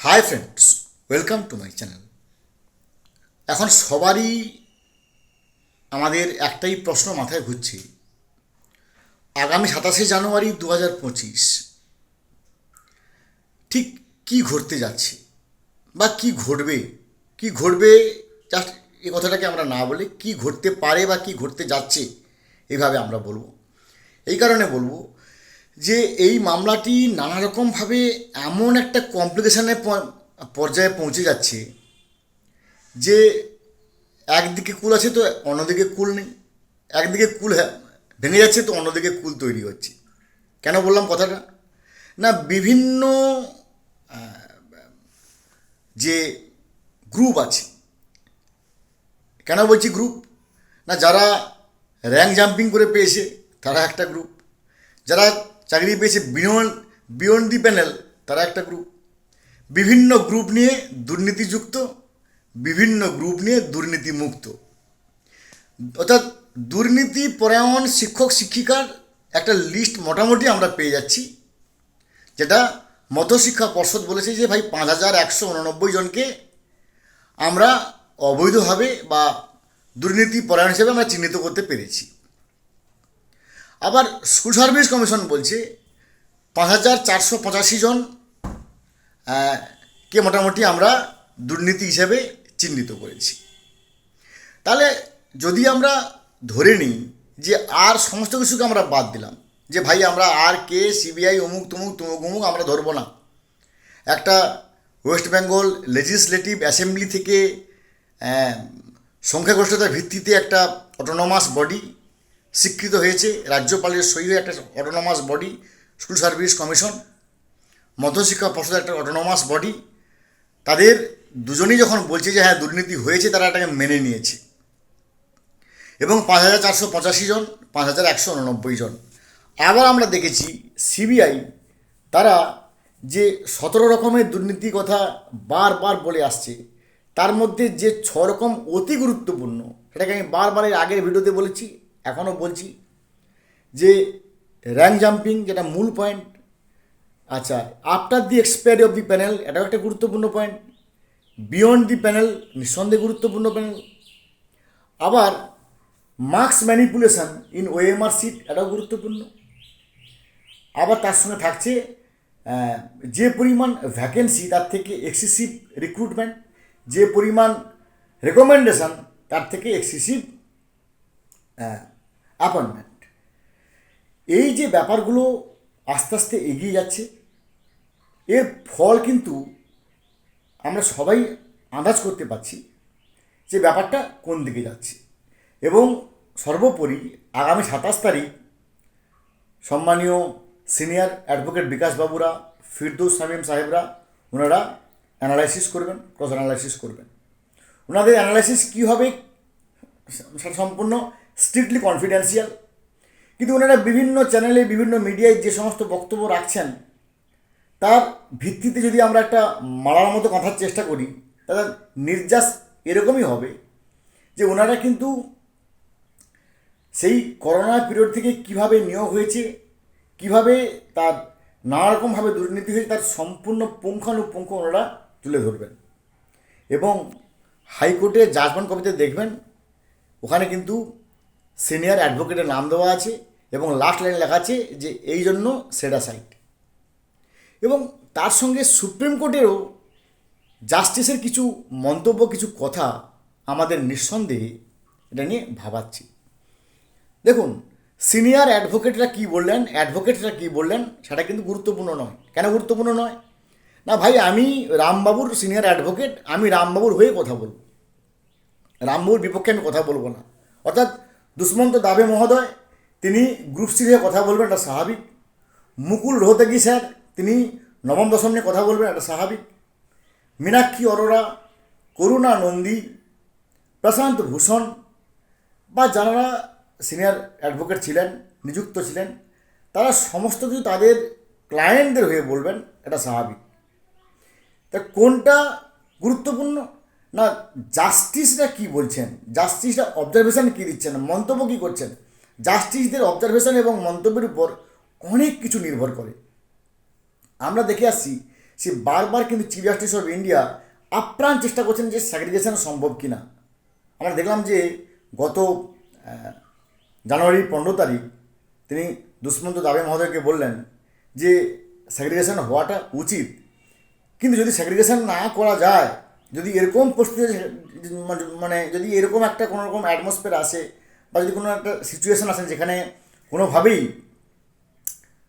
Hi friends welcome to my channel এখন সবারই আমাদের একটাই প্রশ্ন মাথায় ঘুরছে। আগামী সাতাশে জানুয়ারি দু হাজার পঁচিশ ঠিক কি ঘটতে যাচ্ছে বা কি ঘটবে? কি ঘটবে? জাস্ট এই কথাটাকে আমরা না বলে কি ঘটতে পারে বা কি ঘটতে যাচ্ছে, এইভাবে আমরা বলব। এই কারণে বলব যে এই মামলাটি নানা রকমভাবে এমন একটা কমপ্লিকেশনের পর্যায়ে পৌঁছে যাচ্ছে যে একদিকে কুল আছে তো অন্যদিকে কুল নেই, একদিকে কুল হ্যাঁ ভেঙে যাচ্ছে তো অন্যদিকে কুল তৈরি হচ্ছে। কেন বললাম কথাটা? না, বিভিন্ন যে গ্রুপ আছে, কেন বলছি গ্রুপ না, যারা র্যাঙ্ক জাম্পিং করে পেয়েছে, তারা একটা গ্রুপ যারা চাকরি পেয়েছে বিয়ন্ড বিয়ন্ড দি প্যানেল, তারা একটা গ্রুপ বিভিন্ন গ্রুপ নিয়ে দুর্নীতিযুক্ত, বিভিন্ন গ্রুপ নিয়ে দুর্নীতি মুক্ত অর্থাৎ দুর্নীতি পরায়ণ শিক্ষক, শিক্ষিকার একটা লিস্ট মোটামুটি আমরা পেয়ে যাচ্ছি, যেটা মধ্যশিক্ষা পর্ষদ বলেছে যে, ভাই, পাঁচ হাজার একশো উননব্বই জনকে আমরা অবৈধভাবে বা দুর্নীতি পরায়ণ হিসেবে আমরা চিহ্নিত করতে পেরেছি। আবার স্কুল সার্ভিস কমিশন বলছে পাঁচ হাজার চারশো পঁচাশি জন কে মোটামুটি আমরা দুর্নীতি হিসেবে চিহ্নিত করেছি। তাহলে যদি আমরা ধরে নিই যে আর সমস্ত কিছুকে আমরা বাদ দিলাম, যে ভাই আমরা আর, কে, সিবিআই, অমুক তমুক তমুক, অমুক আমরা ধরবো না। একটা ওয়েস্ট বেঙ্গল লেজিসলেটিভ অ্যাসেম্বলি থেকে সংখ্যাগরিষ্ঠতার ভিত্তিতে একটা অটোনমাস বডি স্বীকৃত হয়েছে। রাজ্যপালের সই হয়ে একটা autonomous body school service commission মধ্যশিক্ষা পর্ষদের একটা অটোনমাস বডি তাদের দুজনেই যখন বলছে যে হ্যাঁ দুর্নীতি হয়েছে, তারা এটাকে মেনে নিয়েছে। এবং পাঁচ হাজার চারশো পঁচাশি জন, পাঁচ হাজার একশো উননব্বই জন। আবার আমরা দেখেছি সিবিআই তারা যে সতেরো রকমের দুর্নীতি কথা বারবার বলে আসছে, তার মধ্যে যে ছ রকম অতি গুরুত্বপূর্ণ, সেটাকে আমি বারবার এর আগের ভিডিওতে বলেছি এখনও বলছি যে র্যাঙ্ক জাম্পিং যেটা মূল পয়েন্ট আচ্ছা after the expiry of the panel এটাও একটা গুরুত্বপূর্ণ পয়েন্ট বিয়ন্ড দি প্যানেল নিঃসন্দেহে গুরুত্বপূর্ণ প্যানেল আবার marks manipulation in O M R sheet এটাও গুরুত্বপূর্ণ, আবার তার সঙ্গে থাকছে যে পরিমাণ ভ্যাকেন্সি তার থেকে এক্সেসিভ রিক্রুটমেন্ট যে পরিমাণ রেকমেন্ডেশন তার থেকে এক্সেসিভ অ্যাপয়েন্টমেন্ট এই যে ব্যাপারগুলো আস্তে আস্তে এগিয়ে যাচ্ছে, এর ফল কিন্তু আমরা সবাই আন্দাজ করতে পারছি যে ব্যাপারটা কোন দিকে যাচ্ছে। এবং সর্বোপরি আগামী সাতাশ তারিখ সম্মানীয় সিনিয়র অ্যাডভোকেট বিকাশ বাবুরা, ফিরদৌস শামীম সাহেবরা, ওনারা অ্যানালাইসিস করবেন ক্রস অ্যানালাইসিস করবেন। ওনাদের অ্যানালাইসিস কী হবে সেটা সম্পূর্ণ স্ট্রিক্টলি কনফিডেন্সিয়াল কিন্তু ওনারা বিভিন্ন চ্যানেলে বিভিন্ন মিডিয়ায় যে সমস্ত বক্তব্য রাখছেন, তার ভিত্তিতে যদি আমরা একটা মারার মতো কথার চেষ্টা করি, তাহলে নির্যাস এরকমই হবে যে ওনারা কিন্তু সেই করোনা পিরিয়ড থেকে কীভাবে নিয়োগ হয়েছে, কীভাবে তার নানা রকমভাবে দুর্নীতি হয়েছে, তার সম্পূর্ণ পুঙ্খানুপুঙ্খ ওনারা তুলে ধরবেন। এবং হাইকোর্টে জাজমেন্ট কপিতে দেখবেন, ওখানে কিন্তু সিনিয়র অ্যাডভোকেটের নাম দেওয়া আছে এবং লাস্ট লাইন লেখা আছে যে, এই জন্য সেডা সাইট এবং তার সঙ্গে সুপ্রিম কোর্টেরও জাস্টিসের কিছু মন্তব্য, কিছু কথা আমাদের নিঃসন্দেহে এটা নিয়ে ভাবাচ্ছি। দেখুন সিনিয়র অ্যাডভোকেটরা কী বললেন অ্যাডভোকেটরা কী বললেন, সেটা কিন্তু গুরুত্বপূর্ণ নয়। কেন গুরুত্বপূর্ণ নয়? না ভাই, আমি রামবাবুর সিনিয়র অ্যাডভোকেট আমি রামবাবুর হয়ে কথা বলব। রামবাবুর বিপক্ষে আমি কথা বলব না। অর্থাৎ দুষ্মন্ত দাবে মহোদয়, তিনি গ্রুপ সি হয়ে কথা বলবেন, এটা স্বাভাবিক। মুকুল রোহতাগি স্যার, তিনি নবম দশম নিয়ে কথা বলবেন, এটা স্বাভাবিক। মীনাক্ষী অরোরা, করুণা নন্দী, প্রশান্ত ভূষণ বা যারা সিনিয়র অ্যাডভোকেট ছিলেন, নিযুক্ত ছিলেন, তারা সমস্ত কিছু তাদের ক্লায়েন্টদের হয়ে বলবেন, এটা স্বাভাবিক। তা কোনটা গুরুত্বপূর্ণ? না জাস্টিসরা কি বলছেন? জাস্টিসরা অবজারভেশন কী দিচ্ছেন? মন্তব্য কী করছেন? জাস্টিসদের অবজারভেশন এবং মন্তব্যের উপর অনেক কিছু নির্ভর করে। আমরা দেখে আসছি, সে বারবার কিন্তু চিফ জাস্টিস অফ ইন্ডিয়া আপ্রাণ চেষ্টা করছেন যে স্যাগ্রিগেশন সম্ভব কি না আমরা দেখলাম যে গত জানুয়ারির পনেরো তারিখ তিনি দুষ্মন্ত দাবে মহোদয়কে বললেন যে স্যাগ্রিগেশন হওয়াটা উচিত। কিন্তু যদি স্যাগ্রিগেশন না করা যায় যদি এরকম পরিস্থিতি মানে যদি এরকম একটা কোনো রকম অ্যাটমসফিয়ার আসে বা যদি কোনো একটা সিচুয়েশন আসে যেখানে কোনোভাবেই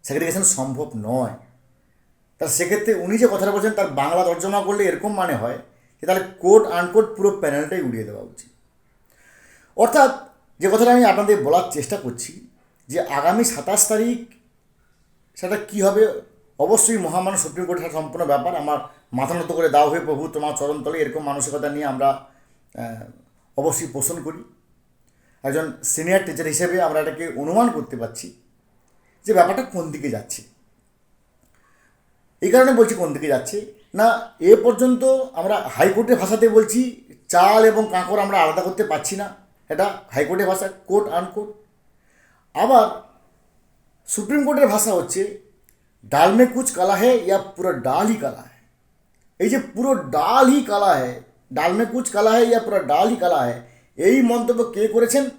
স্যাগ্রিগেশন সম্ভব নয় তার সেক্ষেত্রে উনি যে কথাটা বলছেন তার বাংলা তর্জমা করলে এরকম মানে হয় যে তাহলে কোড আনকোড পুরো প্যানেলটাই উড়িয়ে দেওয়া উচিত। অর্থাৎ যে কথাটা আমি আপনাদের বলার চেষ্টা করছি যে আগামী সাতাশ তারিখ সেটা কী হবে, অবশ্যই মহামান্য সুপ্রিম কোর্টের সম্পূর্ণ ব্যাপার। আমার মাথা নত করে দাও হয়ে প্রভু, তোমার চরণতলে এরকম মানসিকতা নিয়ে আমরা অবশ্যই পোষণ করি। একজন সিনিয়র টিচার হিসেবে আমরা এটাকে অনুমান করতে পারছি যে ব্যাপারটা কোন দিকে যাচ্ছে। এই কারণে বলছি কোন দিকে যাচ্ছে। না, এ পর্যন্ত আমরা হাইকোর্টের ভাষাতে বলছি, চাল এবং কাঁকড় আমরা আলাদা করতে পারছি না। এটা হাইকোর্টের ভাষা, কোর্ট আনকোর্ট। আবার সুপ্রিম কোর্টের ভাষা হচ্ছে ডাল মে কুচ কালা হে, ইয়া পুরো ডালই কালা হে। এই যে পুরো ডালই কালা হ্যায় ডাল মে কুচ কালা হ্যায় ইয়া পুরো ডালই কালা হ্যায় এই মন্তব্য কে করেছেন?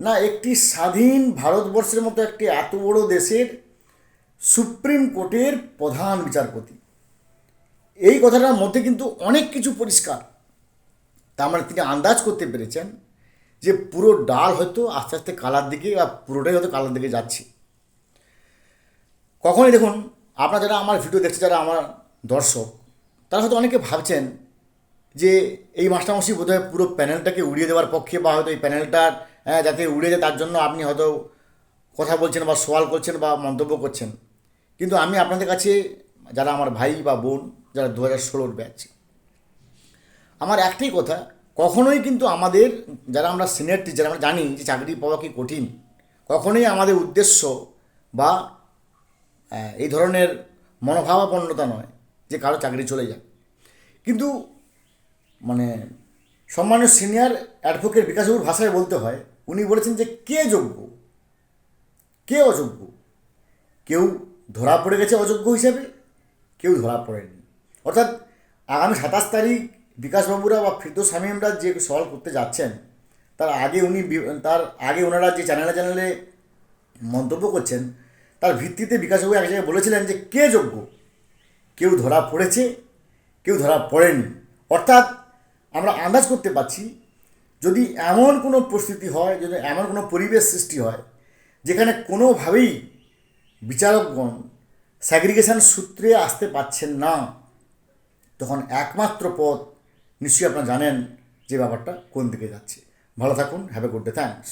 না, একটি স্বাধীন ভারতবর্ষের মতো একটি এত বড় দেশের সুপ্রিম কোর্টের প্রধান বিচারপতি। এই কথাটার মধ্যে কিন্তু অনেক কিছু পরিষ্কার। তার মানে তিনি আন্দাজ করতে পেরেছেন যে পুরো ডাল হয়তো আস্তে আস্তে কালার দিকে বা পুরোটাই হয়তো কালার দিকে যাচ্ছে। কখনই দেখুন, আপনারা যারা আমার ভিডিও দেখছে যারা আমার দর্শক তারা হয়তো অনেকে ভাবছেন যে এই মাস্টারমশাই বোধহয় পুরো প্যানেলটাকে উড়িয়ে দেওয়ার পক্ষে বা হয়তো এই প্যানেলটার হ্যাঁ, যাতে উড়ে যায় তার জন্য আপনি হয়তো কথা বলছেন বা সওয়াল করছেন বা মন্তব্য করছেন। কিন্তু আমি আপনাদের কাছে যারা আমার ভাই বা বোন যারা দু হাজার ষোলোর ব্যাচ আমার একটাই কথা কখনোই কিন্তু আমাদের যারা আমরা সিনিয়র টিচার আমরা জানি যে চাকরি পাওয়া কি কঠিন। কখনোই আমাদের উদ্দেশ্য বা এই ধরনের মনোভাবাপন্নতা নয়। যে কারও চাকরি চলে যায়। কিন্তু মানে সম্মানীয় সিনিয়র অ্যাডভোকেট বিকাশবাবুর ভাষায় বলতে হয়, উনি বলেছেন যে কে যোগ্য? কে অযোগ্য? কেউ ধরা পড়ে গেছে অযোগ্য হিসেবে, কেউ ধরা পড়েনি। অর্থাৎ আগামী সাতাশ তারিখ বিকাশবাবুরা বা ফিরদোস শামীমরা যে সওয়াল করতে যাচ্ছেন, তার আগে উনি তার আগে ওনারা যে চ্যানেলে চ্যানেলে মন্তব্য করছেন, তার ভিত্তিতে বিকাশবাবু এক জায়গায় বলেছিলেন যে কে যোগ্য? কেউ ধরা পড়েছে, কেউ ধরা পড়েনি। অর্থাৎ আমরা আন্দাজ করতে পারছি, যদি এমন কোনো পরিস্থিতি হয়, যদি এমন কোনো পরিবেশ সৃষ্টি হয়, যেখানে কোনোভাবেই বিচারকগণ স্যাগ্রিগেশন সূত্রে আসতে পারছেন না, তখন একমাত্র পথ নিশ্চয়ই আপনারা জানেন যে ব্যাপারটা কোন দিকে যাচ্ছে। ভালো থাকুন have a good day thanks